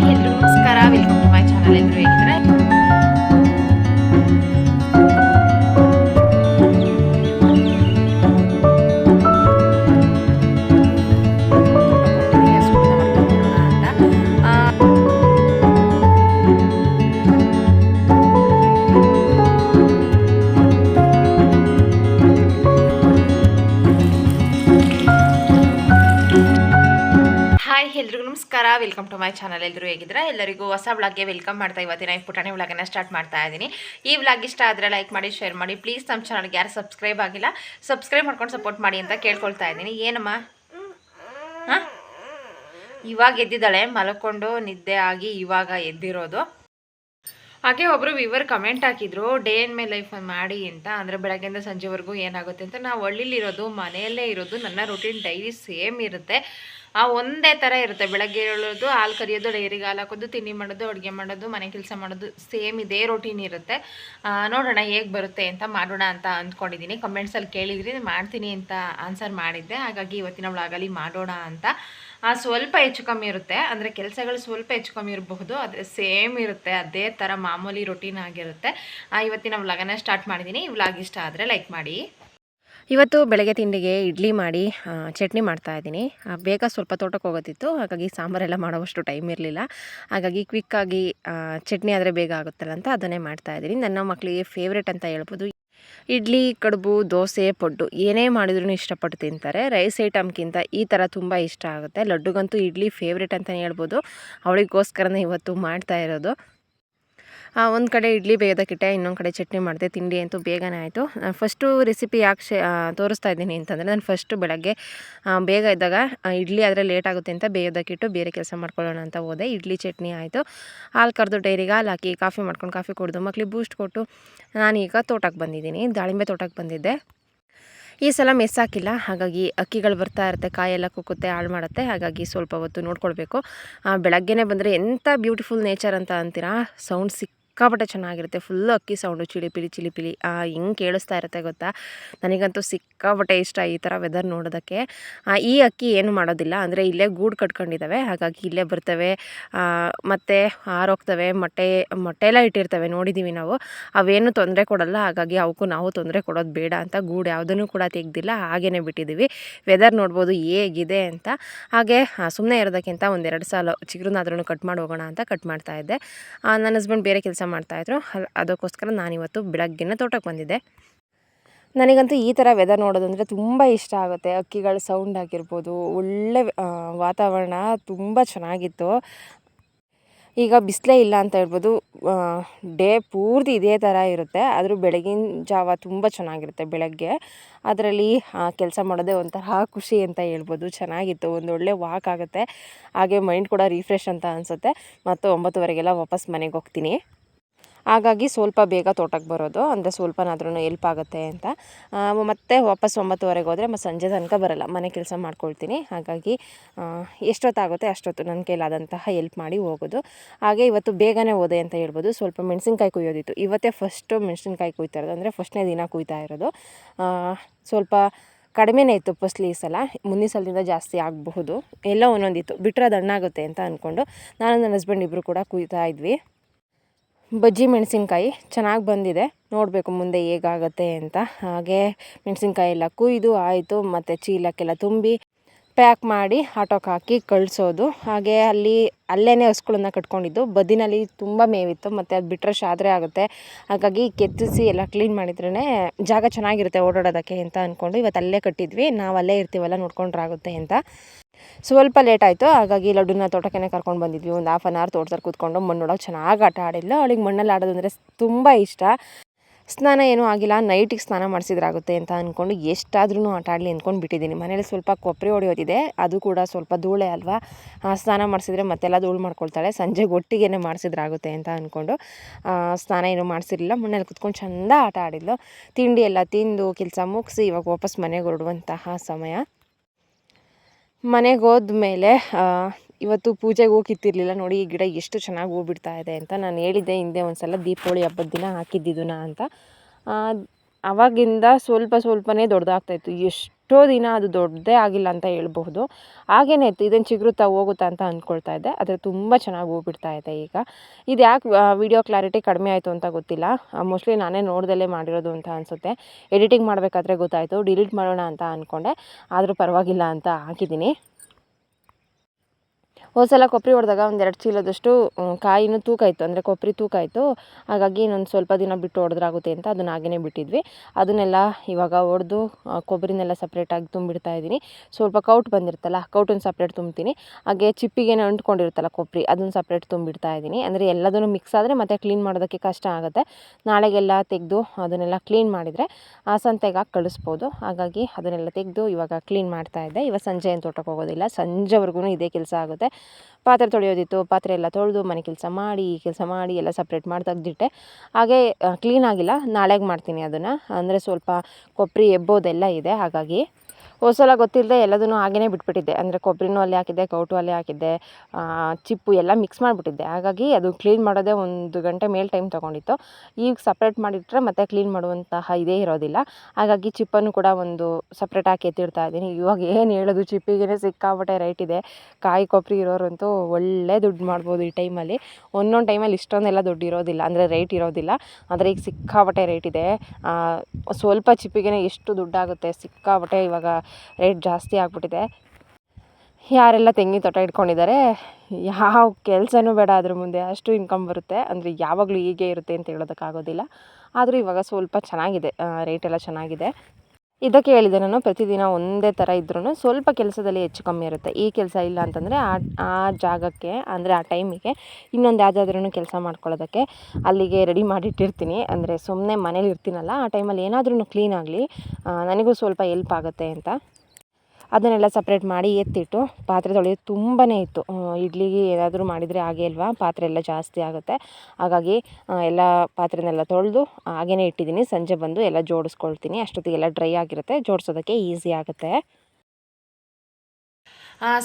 and Hindu welcome to my channel ಎಲ್ಲರೂ ಹೇಗಿದ್ರೆ ಎಲ್ಲರಿಗೂ ಹೊಸ ವ್ಲಾಗ್ಗೆ ವೆಲ್ಕಮ್ ಮಾಡ್ತಾ ಇವತ್ತಿನ ಈ ಪುಟಾಣಿ ವ್ಲಾಗನ್ನು ಸ್ಟಾರ್ಟ್ ಮಾಡ್ತಾ ಇದ್ದೀನಿ ಈ ವ್ಲಾಗ್ ಇಷ್ಟ ಆದರೆ ಲೈಕ್ ಮಾಡಿ ಶೇರ್ ಮಾಡಿ. ಪ್ಲೀಸ್ ನಮ್ಮ ಚಾನಲ್ಗೆ ಯಾರು ಸಬ್ಸ್ಕ್ರೈಬ್ ಆಗಿಲ್ಲ ಸಬ್ಸ್ಕ್ರೈಬ್ ಮಾಡ್ಕೊಂಡು ಸಪೋರ್ಟ್ ಮಾಡಿ ಅಂತ ಕೇಳ್ಕೊಳ್ತಾ ಇದ್ದೀನಿ ಏನಮ್ಮ? ಹಾಂ? ಇವಾಗ ಎದ್ದಿದ್ದಾಳೆ, ಮಲ್ಕೊಂಡು ನಿದ್ದೆ ಆಗಿ ಇವಾಗ ಎದ್ದಿರೋದು. ಹಾಗೆ ಒಬ್ಬರು ವಿವರ್ ಕಮೆಂಟ್ ಹಾಕಿದ್ರು ಡೇ ಇನ್ ಮೈ ಲೈಫ್ ಮಾಡಿ ಅಂತ. ಅಂದರೆ ಬೆಳಗ್ಗೆಯಿಂದ ಸಂಜೆವರೆಗೂ ಏನಾಗುತ್ತೆ ಅಂತ, ನಾವು ಹಳ್ಳಿಲಿರೋದು, ಮನೆಯಲ್ಲೇ ಇರೋದು, ನನ್ನ ರೂಟೀನ್ ಡೈಲಿ ಸೇಮ್ ಇರುತ್ತೆ. ಆ ಒಂದೇ ಥರ ಇರುತ್ತೆ. ಬೆಳಗ್ಗೆ ಹೇಳೋದು ಹಾಲು ಕರಿಯೋದು ಡೈರಿಗೆ ಹಾಲು ಹಾಕೋದು ತಿಂಡಿ ಮಾಡೋದು ಅಡುಗೆ ಮಾಡೋದು ಮನೆ ಕೆಲಸ ಮಾಡೋದು ಸೇಮ್ ಇದೇ ರೊಟೀನ್ ಇರುತ್ತೆ. ನೋಡೋಣ ಹೇಗೆ ಬರುತ್ತೆ ಅಂತ ಮಾಡೋಣ ಅಂತ ಅಂದ್ಕೊಂಡಿದ್ದೀನಿ ಕಮೆಂಟ್ಸಲ್ಲಿ ಕೇಳಿದ್ರಿ ಮಾಡ್ತೀನಿ ಅಂತ ಆನ್ಸರ್ ಮಾಡಿದ್ದೆ. ಹಾಗಾಗಿ ಇವತ್ತಿನ ವ್ಲಾಗಲ್ಲಿ ಮಾಡೋಣ ಅಂತ. ಆ, ಸ್ವಲ್ಪ ಹೆಚ್ಚು ಕಮ್ಮಿ ಇರುತ್ತೆ. ಅಂದರೆ ಕೆಲಸಗಳು ಸ್ವಲ್ಪ ಹೆಚ್ಚು ಕಮ್ಮಿ ಇರಬಹುದು. ಆದರೆ ಸೇಮ್ ಇರುತ್ತೆ. ಅದೇ ಥರ ಮಾಮೂಲಿ ರೊಟೀನ್ ಆಗಿರುತ್ತೆ. ಆ, ಇವತ್ತಿನ ವ್ಲಾಗನ್ನ ಸ್ಟಾರ್ಟ್ ಮಾಡಿದ್ದೀನಿ ಈ ವ್ಲಾಗ್ ಇಷ್ಟ ಆದರೆ ಲೈಕ್ ಮಾಡಿ. ಇವತ್ತು ಬೆಳಗ್ಗೆ ತಿಂಡಿಗೆ ಇಡ್ಲಿ ಮಾಡಿ ಚಟ್ನಿ ಮಾಡ್ತಾ ಇದ್ದೀನಿ. ಬೇಗ ಸ್ವಲ್ಪ ತೋಟಕ್ಕೆ ಹೋಗೋದಿತ್ತು. ಹಾಗಾಗಿ ಸಾಂಬಾರೆಲ್ಲ ಮಾಡೋವಷ್ಟು ಟೈಮ್ ಇರಲಿಲ್ಲ. ಹಾಗಾಗಿ ಕ್ವಿಕ್ಕಾಗಿ ಚಟ್ನಿ ಆದರೆ ಬೇಗ ಆಗುತ್ತಲ್ಲ ಅಂತ ಅದನ್ನೇ ಮಾಡ್ತಾ ಇದ್ದೀನಿ. ನನ್ನ ಮಕ್ಕಳಿಗೆ ಫೇವ್ರೇಟ್ ಅಂತ ಹೇಳ್ಬೋದು. ಇಡ್ಲಿ, ಕಡುಬು, ದೋಸೆ, ಪಡ್ಡು ಏನೇ ಮಾಡಿದ್ರೂ ಇಷ್ಟಪಟ್ಟು ತಿಂತಾರೆ. ರೈಸ್ ಐಟಮ್ಗಿಂತ ಈ ಥರ ತುಂಬ ಇಷ್ಟ ಆಗುತ್ತೆ. ಲಡ್ಡುಗಂತೂ ಇಡ್ಲಿ ಫೇವ್ರೇಟ್ ಅಂತಲೇ ಹೇಳ್ಬೋದು. ಅವಳಿಗೋಸ್ಕರನೇ ಇವತ್ತು ಮಾಡ್ತಾ ಇರೋದು. ಒಂದು ಕಡೆ ಇಡ್ಲಿ ಬೇಯೋದಕ್ಕಿಟ್ಟೆ ಇನ್ನೊಂದು ಕಡೆ ಚಟ್ನಿ ಮಾಡಿದೆ, ತಿಂಡಿ ಅಂತೂ ಬೇಗನೆ ಆಯಿತು. ನಾನು ಫಸ್ಟು ರೆಸಿಪಿ ಯಾಕೆ ಶೇ ತೋರಿಸ್ತಾ ಇದ್ದೀನಿ ಅಂತಂದರೆ, ನಾನು ಫಸ್ಟು ಬೆಳಗ್ಗೆ ಬೇಗ ಇದ್ದಾಗ ಇಡ್ಲಿ ಆದರೆ ಲೇಟ್ ಆಗುತ್ತೆ ಅಂತ ಬೇಯೋದಕ್ಕಿಟ್ಟು ಬೇರೆ ಕೆಲಸ ಮಾಡ್ಕೊಳ್ಳೋಣ ಅಂತ ಹೋದೆ. ಇಡ್ಲಿ ಚಟ್ನಿ ಆಯಿತು. ಹಾಲು ಕರೆದು ಡೈರಿಗೆ ಹಾಲು ಹಾಕಿ ಕಾಫಿ ಮಾಡ್ಕೊಂಡು ಕಾಫಿ ಕುಡಿದು ಮಕ್ಳಿಗೆ ಬೂಸ್ಟ್ ಕೊಟ್ಟು ನಾನೀಗ ತೋಟಕ್ಕೆ ಬಂದಿದ್ದೀನಿ, ದಾಳಿಂಬೆ ತೋಟಕ್ಕೆ ಬಂದಿದ್ದೆ. ಈ ಸಲ ಮೆಸ್ ಹಾಕಿಲ್ಲ, ಹಾಗಾಗಿ ಅಕ್ಕಿಗಳು ಬರ್ತಾ ಇರುತ್ತೆ, ಕಾಯೆಲ್ಲ ಕುಕ್ಕುತ್ತೆ, ಹಾಳು ಮಾಡುತ್ತೆ, ಹಾಗಾಗಿ ಸ್ವಲ್ಪ ಹೊತ್ತು ನೋಡ್ಕೊಳ್ಬೇಕು. ಬೆಳಗ್ಗೆನೇ ಬಂದರೆ ಎಂಥ ಬ್ಯೂಟಿಫುಲ್ ನೇಚರ್ ಅಂತ ಅಂತೀರಾ? ಸೌಂಡ್ ಸಿಕ್ಕಾಪಟ್ಟೆ ಚೆನ್ನಾಗಿರುತ್ತೆ. ಫುಲ್ ಅಕ್ಕಿ ಸೌಂಡು ಚಿಲಿಪಿಲಿ ಚಿಲಿಪಿಲಿ ಹಿಂಗೆ ಕೇಳಿಸ್ತಾ ಇರುತ್ತೆ ಗೊತ್ತಾ? ನನಗಂತೂ ಸಿಕ್ಕಾಪಟ್ಟೆ ಇಷ್ಟ ಈ ಥರ ವೆದರ್ ನೋಡೋದಕ್ಕೆ. ಈ ಅಕ್ಕಿ ಏನು ಮಾಡೋದಿಲ್ಲ. ಅಂದರೆ ಇಲ್ಲೇ ಗೂಡು ಕಟ್ಕೊಂಡಿದ್ದಾವೆ. ಹಾಗಾಗಿ ಇಲ್ಲೇ ಬರ್ತವೆ. ಮತ್ತೆ ಮತ್ತು ಹಾರೋಗ್ತವೆ. ಮೊಟ್ಟೆ ಮೊಟ್ಟೆ ಎಲ್ಲ ಇಟ್ಟಿರ್ತವೆ. ನೋಡಿದ್ದೀವಿ ನಾವು. ಅವೇನು ತೊಂದರೆ ಕೊಡಲ್ಲ. ಹಾಗಾಗಿ ಅವಕ್ಕೂ ನಾವು ತೊಂದರೆ ಕೊಡೋದು ಬೇಡ ಅಂತ ಗೂಡು ಯಾವುದನ್ನು ಕೂಡ ತೆಗ್ದಿಲ್ಲ. ಹಾಗೇ ಬಿಟ್ಟಿದ್ದೀವಿ ವೆದರ್ ನೋಡ್ಬೋದು ಹೇಗಿದೆ ಅಂತ. ಹಾಗೆ ಸುಮ್ಮನೆ ಇರೋದಕ್ಕಿಂತ ಒಂದೆರಡು ಸಾಲ ಚಿಗುರನ್ನಾದ್ರೂ ಕಟ್ ಮಾಡಿ ಹೋಗೋಣ ಅಂತ ಕಟ್ ಮಾಡ್ತಾ ಇದ್ದೆ. ನನ್ನ ಹಸ್ಬೆಂಡ್ ಬೇರೆ ಕೆಲಸ ಮಾಡ್ತಾಯಿದ್ರು ಅದಕ್ಕೋಸ್ಕರ ನಾನಿವತ್ತು ಬೆಳಗ್ಗೆನೇ ತೋಟಕ್ಕೆ ಬಂದಿದ್ದೆ. ನನಗಂತೂ ಈ ಥರ ವೆದರ್ ನೋಡೋದಂದರೆ ತುಂಬ ಇಷ್ಟ ಆಗುತ್ತೆ. ಅಕ್ಕಿಗಳ ಸೌಂಡ್ ಆಗಿರ್ಬೋದು, ಒಳ್ಳೆ ವಾತಾವರಣ ತುಂಬ ಚೆನ್ನಾಗಿತ್ತು. ಈಗ ಬಿಸಿಲೇ ಇಲ್ಲ ಅಂತ ಹೇಳ್ಬೋದು. ಡೇ ಪೂರ್ತಿ ಇದೇ ಥರ ಇರುತ್ತೆ. ಆದರೂ ಬೆಳಗಿನ ಜಾವ ತುಂಬ ಚೆನ್ನಾಗಿರುತ್ತೆ ಬೆಳಗ್ಗೆ. ಅದರಲ್ಲಿ ಕೆಲಸ ಮಾಡೋದೇ ಒಂಥರ ಖುಷಿ ಅಂತ ಹೇಳ್ಬೋದು. ಚೆನ್ನಾಗಿತ್ತು. ಒಳ್ಳೆ ವಾಕ್ ಆಗುತ್ತೆ. ಹಾಗೆ ಮೈಂಡ್ ಕೂಡ ರಿಫ್ರೆಶ್ ಅಂತ ಅನಿಸುತ್ತೆ. ಮತ್ತು ಒಂಬತ್ತುವರೆಗೆಲ್ಲ ವಾಪಸ್ ಮನೆಗೆ ಹೋಗ್ತೀನಿ. ಹಾಗಾಗಿ ಸ್ವಲ್ಪ ಬೇಗ ತೋಟಕ್ಕೆ ಬರೋದು, ಅಂದರೆ ಸ್ವಲ್ಪನಾದ್ರೂ ಎಲ್ಪ್ ಆಗುತ್ತೆ ಅಂತ. ಮತ್ತೆ ವಾಪಸ್ ಒಂಬತ್ತುವರೆಗೆ ಹೋದರೆ ಮತ್ತು ಸಂಜೆ ತನಕ ಬರಲ್ಲ, ಮನೆ ಕೆಲಸ ಮಾಡ್ಕೊಳ್ತೀನಿ. ಹಾಗಾಗಿ ಎಷ್ಟೊತ್ತಾಗುತ್ತೆ ಅಷ್ಟೊತ್ತು ನನ್ನ ಕೈಲಾದಂತಹ ಎಲ್ಪ್ ಮಾಡಿ ಹೋಗೋದು. ಹಾಗೆ ಇವತ್ತು ಬೇಗನೆ ಹೋದೆ ಅಂತ ಹೇಳ್ಬೋದು. ಸ್ವಲ್ಪ ಮೆಣಸಿನ್ಕಾಯಿ ಕುಯ್ಯೋದಿತ್ತು. ಇವತ್ತೇ ಫಸ್ಟು ಮೆಣಸಿನ್ಕಾಯಿ ಕುಯ್ತಾ ಇರೋದು, ಅಂದರೆ ಫಸ್ಟ್ನೇ ದಿನ ಕುಯ್ತಾ ಇರೋದು. ಸ್ವಲ್ಪ ಕಡಿಮೆನೇ ಇತ್ತು ಫಸ್ಟ್ಲಿ ಈ ಸಲ. ಮುಂದಿನ ಸಲದಿಂದ ಜಾಸ್ತಿ ಆಗಬಹುದು. ಎಲ್ಲ ಒಂದೊಂದಿತ್ತು. ಬಿಟ್ಟರೆ ಅದು ಹಣ್ಣಾಗುತ್ತೆ ಅಂತ ಅಂದ್ಕೊಂಡು ನಾನು ನನ್ನ ಹಸ್ಬೆಂಡ್ ಇಬ್ಬರು ಕೂಡ ಕುಯ್ತಾ ಇದ್ವಿ. ಬಜ್ಜಿ ಮೆಣಸಿನ್ಕಾಯಿ ಚೆನ್ನಾಗಿ ಬಂದಿದೆ. ನೋಡಬೇಕು ಮುಂದೆ ಹೇಗಾಗತ್ತೆ ಅಂತ. ಹಾಗೆ ಮೆಣಸಿನ್ಕಾಯಿ ಎಲ್ಲ ಕುಯ್ದು ಆಯಿತು, ಮತ್ತು ಚೀಲಕ್ಕೆಲ್ಲ ತುಂಬಿ ಪ್ಯಾಕ್ ಮಾಡಿ ಆಟೋಕ್ಕೆ ಹಾಕಿ ಕಳಿಸೋದು. ಹಾಗೆ ಅಲ್ಲಿ ಅಲ್ಲೇ ಹಸುಗಳನ್ನ ಕಟ್ಕೊಂಡಿದ್ದು. ಬದಿನಲ್ಲಿ ತುಂಬ ಮೇವಿತ್ತು, ಮತ್ತು ಅದು ಬಿಟ್ಟರೆ ಶಾದ್ರೆ ಆಗುತ್ತೆ. ಹಾಗಾಗಿ ಕೆತ್ತಿಸಿ ಎಲ್ಲ ಕ್ಲೀನ್ ಮಾಡಿದ್ರೇ ಜಾಗ ಚೆನ್ನಾಗಿರುತ್ತೆ ಓಡಾಡೋದಕ್ಕೆ ಅಂತ ಅಂದ್ಕೊಂಡು ಇವತ್ತು ಅಲ್ಲೇ ಕಟ್ಟಿದ್ವಿ. ನಾವು ಅಲ್ಲೇ ಇರ್ತೀವಲ್ಲ ನೋಡ್ಕೊಂಡ್ರೆ ಆಗುತ್ತೆ ಅಂತ. ಸ್ವಲ್ಪ ಲೇಟ್ ಆಯಿತು. ಹಾಗಾಗಿ ಲಡ್ಡುನ ತೋಟಕ್ಕೆ ಕರ್ಕೊಂಡು ಬಂದಿದ್ವಿ. ಒಂದು ಹಾಫ್ ಆನ್ ಅವರ್ ತೋಟದಲ್ಲಿ ಕೂತ್ಕೊಂಡು ಮಣ್ಣೊಳಗೆ ಚೆನ್ನಾಗಿ ಆಟ ಆಡಿಲ್ಲ ಅವಳಿಗೆ ಮಣ್ಣಲ್ಲಿ ಆಡೋದಂದರೆ ತುಂಬ ಇಷ್ಟ. ಸ್ನಾನ ಏನೂ ಆಗಿಲ್ಲ, ನೈಟಿಗೆ ಸ್ನಾನ ಮಾಡಿಸಿದ್ರಾಗುತ್ತೆ ಅಂತ ಅಂದ್ಕೊಂಡು ಎಷ್ಟಾದ್ರೂ ಆಟ ಆಡಲಿ ಅಂದ್ಕೊಂಡು ಬಿಟ್ಟಿದ್ದೀನಿ. ಮನೇಲಿ ಸ್ವಲ್ಪ ಕೊಬ್ಬರಿ ಹೊಡೆಯೋದಿದೆ, ಅದು ಕೂಡ ಸ್ವಲ್ಪ ಧೂಳೆ ಅಲ್ವಾ? ಸ್ನಾನ ಮಾಡಿಸಿದ್ರೆ ಮತ್ತೆಲ್ಲ ಧೂಳು ಮಾಡ್ಕೊಳ್ತಾಳೆ ಸಂಜೆಗೆ ಒಟ್ಟಿಗೆ ಮಾಡಿಸಿದ್ರಾಗುತ್ತೆ ಅಂತ ಅಂದ್ಕೊಂಡು ಸ್ನಾನ ಏನೂ ಮಾಡಿಸಿರಲಿಲ್ಲ. ಮನೇಲಿ ಕುತ್ಕೊಂಡು ಚೆಂದ ಆಟ ಆಡಿದ್ಲು. ತಿಂಡಿ ಎಲ್ಲ ತಿಂದು, ಕೆಲಸ ಮುಗಿಸಿ ಇವಾಗ ವಾಪಸ್ ಮನೆಗೆ ಹೊರಡುವಂತಹ ಸಮಯ. ಮನೆಗೆ ಹೋದ್ಮೇಲೆ ಇವತ್ತು ಪೂಜೆಗೆ ಹೋಗಿತ್ತಿರ್ಲಿಲ್ಲ ನೋಡಿ, ಈ ಗಿಡ ಎಷ್ಟು ಚೆನ್ನಾಗಿ ಹೂ ಬಿಡ್ತಾ ಇದೆ ಅಂತ ನಾನು ಹೇಳಿದ್ದೆ. ಹಿಂದೆ ಒಂದು ಸಲ ದೀಪಾವಳಿ ಹಬ್ಬದ ದಿನ ಹಾಕಿದ್ದಿದ್ದನ್ನ ಅಂತ. ಆವಾಗಿಂದ ಸ್ವಲ್ಪ ಸ್ವಲ್ಪನೇ ದೊಡ್ಡದಾಗ್ತಾಯಿತ್ತು ಎಷ್ಟೋ ದಿನ ಅದು ದೊಡ್ಡದೇ ಆಗಿಲ್ಲ ಅಂತ ಹೇಳ್ಬಹುದು. ಹಾಗೇನೆ ಇತ್ತು. ಇದನ್ನು ಚಿಗುರುತ್ತಾ ಹೋಗುತ್ತಾ ಅಂತ ಅಂದ್ಕೊಳ್ತಾ ಇದ್ದೆ. ಆದರೆ ತುಂಬ ಚೆನ್ನಾಗಿ ಹೂ ಇದೆ ಈಗ. ಇದು ಯಾಕೆ ವಿಡಿಯೋ ಕ್ಲಾರಿಟಿ ಕಡಿಮೆ ಆಯಿತು ಅಂತ ಗೊತ್ತಿಲ್ಲ. ಮೋಸ್ಟ್ಲಿ ನಾನೇ ನೋಡ್ದಲ್ಲೇ ಮಾಡಿರೋದು ಅಂತ ಅನಿಸುತ್ತೆ. ಎಡಿಟಿಂಗ್ ಮಾಡಬೇಕಾದ್ರೆ ಗೊತ್ತಾಯಿತು. ಡಿಲೀಟ್ ಮಾಡೋಣ ಅಂತ ಅಂದ್ಕೊಂಡೆ ಆದರೂ ಪರವಾಗಿಲ್ಲ ಅಂತ ಹಾಕಿದ್ದೀನಿ. ಹೋದ ಸಲ ಕೊಬ್ಬರಿ ಹೊಡೆದಾಗ ಎರಡು ಚೀಲದಷ್ಟು ಕಾಯಿನೂ ತೂಕ ಇತ್ತು. ಅಂದರೆ ಕೊಬ್ಬರಿ ತೂಕ ಇತ್ತು. ಹಾಗಾಗಿ ಇನ್ನೊಂದು ಸ್ವಲ್ಪ ದಿನ ಬಿಟ್ಟು ಹೊಡೆದ್ರಾಗುತ್ತೆ ಅಂತ ಅದನ್ನ ಹಾಗೆಯೇ ಬಿಟ್ಟಿದ್ವಿ. ಅದನ್ನೆಲ್ಲ ಇವಾಗ ಹೊಡೆದು ಕೊಬ್ಬರಿನೆಲ್ಲ ಸಪ್ರೇಟಾಗಿ ತುಂಬಿಡ್ತಾ ಇದ್ದೀನಿ. ಸ್ವಲ್ಪ ಕೌಟ್ ಬಂದಿರುತ್ತಲ್ಲ, ಕೌಟನ್ನು ಸಪ್ರೇಟ್ ತುಂಬ್ತೀನಿ. ಹಾಗೆ ಚಿಪ್ಪಿಗೇನೆ ಅಂಟ್ಕೊಂಡಿರುತ್ತಲ್ಲ ಕೊಬ್ಬರಿ ಅದನ್ನು ಸಪ್ರೇಟ್ ತುಂಬಿಡ್ತಾ ಇದ್ದೀನಿ. ಅಂದರೆ ಎಲ್ಲದನ್ನು ಮಿಕ್ಸ್ ಆದರೆ ಮತ್ತೆ ಕ್ಲೀನ್ ಮಾಡೋದಕ್ಕೆ ಕಷ್ಟ ಆಗುತ್ತೆ. ನಾಳೆಗೆಲ್ಲ ತೆಗೆದು ಅದನ್ನೆಲ್ಲ ಕ್ಲೀನ್ ಮಾಡಿದರೆ ಆ ಸಂತೆಗೆ ಹಾಕಿ ಕಳಿಸ್ಬೋದು. ಹಾಗಾಗಿ ಅದನ್ನೆಲ್ಲ ತೆಗೆದು ಇವಾಗ ಕ್ಲೀನ್ ಮಾಡ್ತಾ ಇದ್ದೆ. ಇವಾಗ ಸಂಜೆ ಏನು ತೋಟಕ್ಕೆ ಹೋಗೋದಿಲ್ಲ. ಸಂಜೆವರೆಗೂ ಇದೇ ಕೆಲಸ ಆಗುತ್ತೆ. ಪಾತ್ರೆ ತೊಳೆಯೋದಿತ್ತು, ಪಾತ್ರೆ ಎಲ್ಲ ತೊಳೆದು ಮನೆ ಕೆಲಸ ಮಾಡಿ, ಈ ಕೆಲಸ ಮಾಡಿ ಎಲ್ಲ ಸಪ್ರೇಟ್ ಮಾಡಿ ತೆಗೆದಿಟ್ಟೆ. ಹಾಗೆ ಕ್ಲೀನ್ ಆಗಿಲ್ಲ, ನಾಳೆಗೆ ಮಾಡ್ತೀನಿ ಅದನ್ನು. ಅಂದರೆ ಸ್ವಲ್ಪ ಕೊಬ್ಬರಿ ಎಬ್ಬೋದೆಲ್ಲ ಇದೆ, ಹಾಗಾಗಿ ಹೋದ ಸಲ ಗೊತ್ತಿಲ್ಲದೆ ಎಲ್ಲದನ್ನು ಹಾಗೇ ಬಿಟ್ಬಿಟ್ಟಿದ್ದೆ. ಅಂದರೆ ಕೊಬ್ಬರಿನೂ ಅಲ್ಲೇ ಹಾಕಿದ್ದೆ, ಕೌಟು ಅಲ್ಲೇ ಹಾಕಿದ್ದೆ ಚಿಪ್ಪು ಎಲ್ಲ ಮಿಕ್ಸ್ ಮಾಡಿಬಿಟ್ಟಿದ್ದೆ. ಹಾಗಾಗಿ ಅದು ಕ್ಲೀನ್ ಮಾಡೋದೇ ಒಂದು ಗಂಟೆ ಮೇಲೆ ಟೈಮ್ ತೊಗೊಂಡಿತ್ತು. ಈಗ ಸಪ್ರೇಟ್ ಮಾಡಿಟ್ಟರೆ ಮತ್ತೆ ಕ್ಲೀನ್ ಮಾಡುವಂತಹ ಇದೇ ಇರೋದಿಲ್ಲ. ಹಾಗಾಗಿ ಚಿಪ್ಪನ್ನು ಕೂಡ ಒಂದು ಸಪ್ರೇಟ್ ಹಾಕಿ ಎತ್ತಿಡ್ತಾ ಇದ್ದೀನಿ. ಇವಾಗ ಏನು ಹೇಳೋದು ಚಿಪ್ಪಿಗೆ ಸಿಕ್ಕಾಪಟ್ಟೆ ರೈಟ್ ಇದೆ. ಕಾಯಿ ಕೊಬ್ಬರಿ ಇರೋರಂತೂ ಒಳ್ಳೆ ದುಡ್ಡು ಮಾಡ್ಬೋದು ಈ ಟೈಮಲ್ಲಿ ಒಂದೊಂದು ಟೈಮಲ್ಲಿ ಇಷ್ಟೊಂದೆಲ್ಲ ದುಡ್ಡು ಇರೋದಿಲ್ಲ. ಅಂದರೆ ರೇಟ್ ಇರೋದಿಲ್ಲ. ಆದರೆ ಈಗ ಸಿಕ್ಕಾಪಟ್ಟೆ ರೇಟ್ ಇದೆ. ಸ್ವಲ್ಪ ಚಿಪ್ಪಿಗೆ ಎಷ್ಟು ದುಡ್ಡಾಗುತ್ತೆ ಸಿಕ್ಕಾಪಟ್ಟೆ ಇವಾಗ ರೇಟ್ ಜಾಸ್ತಿ ಆಗಿಬಿಟ್ಟಿದೆ. ಯಾರೆಲ್ಲ ತೆಂಗಿನ ತೋಟ ಇಟ್ಕೊಂಡಿದ್ದಾರೆ, ಯಾವ ಕೆಲಸನೂ ಬೇಡ ಅದ್ರ ಮುಂದೆ ಅಷ್ಟು ಇನ್ಕಮ್ ಬರುತ್ತೆ. ಅಂದರೆ ಯಾವಾಗಲೂ ಹೀಗೆ ಇರುತ್ತೆ ಅಂತ ಹೇಳೋದಕ್ಕಾಗೋದಿಲ್ಲ. ಆದರೂ ಇವಾಗ ಸ್ವಲ್ಪ ಚೆನ್ನಾಗಿದೆ ರೇಟ್ ಎಲ್ಲ ಚೆನ್ನಾಗಿದೆ. ಇದಕ್ಕೆ ಹೇಳಿದೆ ನಾನು, ಪ್ರತಿದಿನ ಒಂದೇ ಥರ ಇದ್ರೂ ಸ್ವಲ್ಪ ಕೆಲಸದಲ್ಲಿ ಹೆಚ್ಚು ಕಮ್ಮಿ ಇರುತ್ತೆ. ಈ ಕೆಲಸ ಇಲ್ಲ ಅಂತಂದರೆ ಆ ಆ ಜಾಗಕ್ಕೆ, ಅಂದರೆ ಆ ಟೈಮಿಗೆ ಇನ್ನೊಂದು ಯಾವುದಾದ್ರೂ ಕೆಲಸ ಮಾಡ್ಕೊಳ್ಳೋದಕ್ಕೆ ಅಲ್ಲಿಗೆ ರೆಡಿ ಮಾಡಿಟ್ಟಿರ್ತೀನಿ. ಅಂದರೆ ಸುಮ್ಮನೆ ಮನೇಲಿ ಇರ್ತೀನಲ್ಲ, ಆ ಟೈಮಲ್ಲಿ ಏನಾದ್ರೂ ಕ್ಲೀನ್ ಆಗಲಿ ನನಗೂ ಸ್ವಲ್ಪ ಎಲ್ಪ್ ಆಗುತ್ತೆ ಅಂತ ಅದನ್ನೆಲ್ಲ ಸಪ್ರೇಟ್ ಮಾಡಿ ಎತ್ತಿಟ್ಟು ಪಾತ್ರೆ ತೊಳೆಯೋದು ತುಂಬಾ ಇತ್ತು ಇಡ್ಲಿಗೆ ಏನಾದರೂ ಮಾಡಿದರೆ ಹಾಗೆ ಅಲ್ವಾ? ಪಾತ್ರೆ ಎಲ್ಲ ಜಾಸ್ತಿ ಆಗುತ್ತೆ. ಹಾಗಾಗಿ ಎಲ್ಲ ಪಾತ್ರೆನೆಲ್ಲ ತೊಳೆದು ಹಾಗೆಯೇ ಇಟ್ಟಿದ್ದೀನಿ. ಸಂಜೆ ಬಂದು ಎಲ್ಲ ಜೋಡಿಸ್ಕೊಳ್ತೀನಿ. ಅಷ್ಟೊತ್ತಿಗೆಲ್ಲ ಡ್ರೈ ಆಗಿರುತ್ತೆ. ಜೋಡಿಸೋದಕ್ಕೆ ಈಸಿ ಆಗುತ್ತೆ.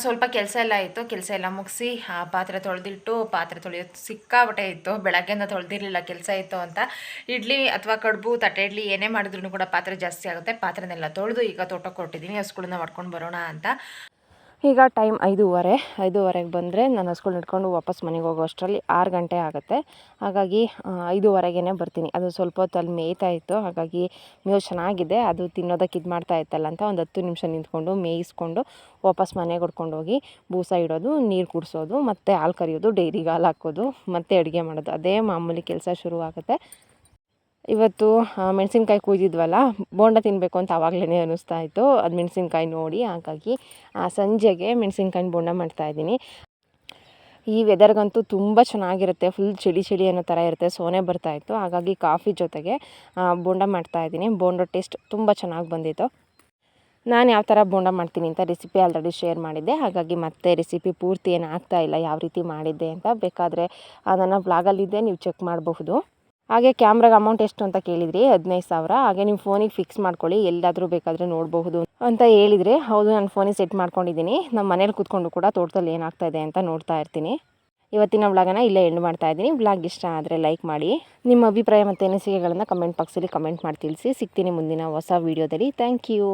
ಸ್ವಲ್ಪ ಕೆಲಸ ಎಲ್ಲ ಇತ್ತು ಕೆಲಸ ಎಲ್ಲ ಮುಗಿಸಿ ಪಾತ್ರೆ ತೊಳೆದಿಟ್ಟು, ಪಾತ್ರೆ ತೊಳೆಯೋದು ಸಿಕ್ಕಾಬಟ್ಟೆ ಇತ್ತು. ಬೆಳಗ್ಗೆಯಿಂದ ತೊಳೆದಿರಲಿಲ್ಲ, ಕೆಲಸ ಇತ್ತು ಅಂತ. ಇಡ್ಲಿ ಅಥವಾ ಕಡುಬು, ತಟ್ಟೆ ಇಡ್ಲಿ ಏನೇ ಮಾಡಿದ್ರು ಕೂಡ ಪಾತ್ರೆ ಜಾಸ್ತಿ ಆಗುತ್ತೆ. ಪಾತ್ರೆನೆಲ್ಲ ತೊಳೆದು ಈಗ ತೋಟಕ್ಕೆ ಕೊಟ್ಟಿದ್ದೀನಿ ಹಸುಗಳನ್ನ ಮಾಡ್ಕೊಂಡು ಬರೋಣ ಅಂತ. ಈಗ ಟೈಮ್ ಐದೂವರೆ, ಐದೂವರೆಗೆ ಬಂದರೆ ನಾನು ಹಸ್ಗಳು ಹಿಡ್ಕೊಂಡು ವಾಪಸ್ ಮನೆಗೆ ಹೋಗೋ ಅಷ್ಟರಲ್ಲಿ ಆರು ಗಂಟೆ ಆಗುತ್ತೆ. ಹಾಗಾಗಿ ಐದೂವರೆಗೇ ಬರ್ತೀನಿ. ಅದು ಸ್ವಲ್ಪ ಹೊತ್ತು ಅಲ್ಲಿ ಮೇಯ್ತಾ ಇತ್ತು. ಹಾಗಾಗಿ ಮೇವು ಚೆನ್ನಾಗಿದೆ. ಅದು ತಿನ್ನೋದಕ್ಕೆ ಇದು ಮಾಡ್ತಾ ಇತ್ತಲ್ಲ ಅಂತ ಒಂದು ಹತ್ತು ನಿಮಿಷ ನಿಂತ್ಕೊಂಡು ಮೇಯಿಸ್ಕೊಂಡು ವಾಪಸ್ ಮನೆಗೆ ಹೊಡ್ಕೊಂಡು ಹೋಗಿ ಬೂಸ ಇಡೋದು, ನೀರು ಕುಡಿಸೋದು, ಮತ್ತು ಹಾಲು ಕರಿಯೋದು, ಡೈರಿಗೆ ಹಾಲು ಹಾಕೋದು, ಮತ್ತು ಅಡುಗೆ ಮಾಡೋದು. ಅದೇ ಮಾಮೂಲಿ ಕೆಲಸ ಶುರು ಆಗುತ್ತೆ ಇವತ್ತು ಮೆಣಸಿನ್ಕಾಯಿ ಕುಯ್ದಿದ್ವಲ್ಲ, ಬೋಂಡ ತಿನ್ನಬೇಕು ಅಂತ ಆವಾಗಲೇ ಅನ್ನಿಸ್ತಾ ಇತ್ತು. ಅದು ಮೆಣಸಿನ್ಕಾಯಿ ನೋಡಿ, ಹಾಗಾಗಿ ಸಂಜೆಗೆ ಮೆಣಸಿನ್ಕಾಯಿನ ಬೋಂಡ ಮಾಡ್ತಾಯಿದ್ದೀನಿ ಈ ವೆದರ್ಗಂತೂ ತುಂಬ ಚೆನ್ನಾಗಿರುತ್ತೆ, ಫುಲ್ ಚಳಿ ಚಳಿ ಅನ್ನೋ ಥರ ಇರುತ್ತೆ, ಸೋನೆ ಬರ್ತಾಯಿತ್ತು ಹಾಗಾಗಿ ಕಾಫಿ ಜೊತೆಗೆ ಬೋಂಡ ಮಾಡ್ತಾಯಿದ್ದೀನಿ ಬೋಂಡ ಟೇಸ್ಟ್ ತುಂಬ ಚೆನ್ನಾಗಿ ಬಂದಿತ್ತು. ನಾನು ಯಾವ ಥರ ಬೋಂಡ ಮಾಡ್ತೀನಿ ಅಂತ ರೆಸಿಪಿ ಆಲ್ರೆಡಿ ಶೇರ್ ಮಾಡಿದ್ದೆ. ಹಾಗಾಗಿ ಮತ್ತೆ ರೆಸಿಪಿ ಪೂರ್ತಿ ಏನು ಆಗ್ತಾ ಇಲ್ಲ, ಯಾವ ರೀತಿ ಮಾಡಿದ್ದೆ ಅಂತ, ಬೇಕಾದರೆ ನನ್ನ ಬ್ಲಾಗಲ್ಲಿದ್ದೆ ನೀವು ಚೆಕ್ ಮಾಡಬಹುದು. ಹಾಗೆ ಕ್ಯಾಮ್ರಾಗೆ ಅಮೌಂಟ್ ಎಷ್ಟು ಅಂತ ಕೇಳಿದ್ರಿ? ಹದಿನೈದು ಸಾವಿರ. ಹಾಗೆ ನಿಮ್ಮ ಫೋನಿಗೆ ಫಿಕ್ಸ್ ಮಾಡ್ಕೊಳ್ಳಿ. ಎಲ್ಲಾದರೂ ಬೇಕಾದರೆ ನೋಡಬಹುದು ಅಂತ ಹೇಳಿದರೆ. ಹೌದು, ನಾನು ಫೋನಿಗೆ ಸೆಟ್ ಮಾಡ್ಕೊಂಡಿದ್ದೀನಿ. ನಮ್ಮ ಮನೇಲಿ ಕೂತ್ಕೊಂಡು ಕೂಡ ತೋಟದಲ್ಲಿ ಏನಾಗ್ತಾ ಇದೆ ಅಂತ ನೋಡ್ತಾ ಇರ್ತೀನಿ. ಇವತ್ತಿನ ವ್ಲಾಗನ ಇಲ್ಲೇ ಎಂಡ್ ಮಾಡ್ತಾ ಇದ್ದೀನಿ. ವ್ಲಾಗ್ ಇಷ್ಟ ಆದರೆ ಲೈಕ್ ಮಾಡಿ. ನಿಮ್ಮ ಅಭಿಪ್ರಾಯ ಮತ್ತು ಅನಿಸಿಕೆಗಳನ್ನು ಕಮೆಂಟ್ ಬಾಕ್ಸಲ್ಲಿ ಕಮೆಂಟ್ ಮಾಡಿ ತಿಳಿಸಿ. ಸಿಗ್ತೀನಿ ಮುಂದಿನ ಹೊಸ ವೀಡಿಯೋದಲ್ಲಿ ಥ್ಯಾಂಕ್ ಯು